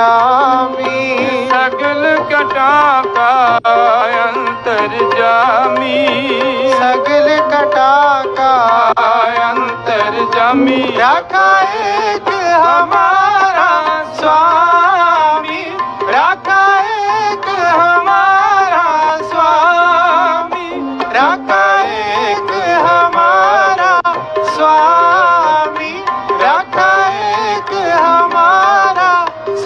ਜਾਮੀ ਸਗਲ ਕਟਾਂ ਕਾ ਅੰਤਰ ਜਾਮੀ। ਸਗਲ ਕਟਾਂ ਕਾ ਅੰਤਰ ਜਾਮੀ। ਰਖਾ ਇੱਕ ਹਮਾਰਾ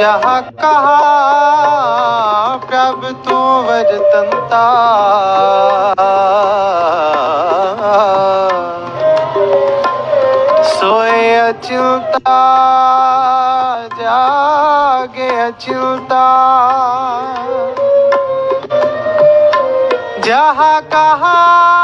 जहाँ कहा प्रभ तू वरतनता सोए अचिलता जागे अचिलता जहाँ कहा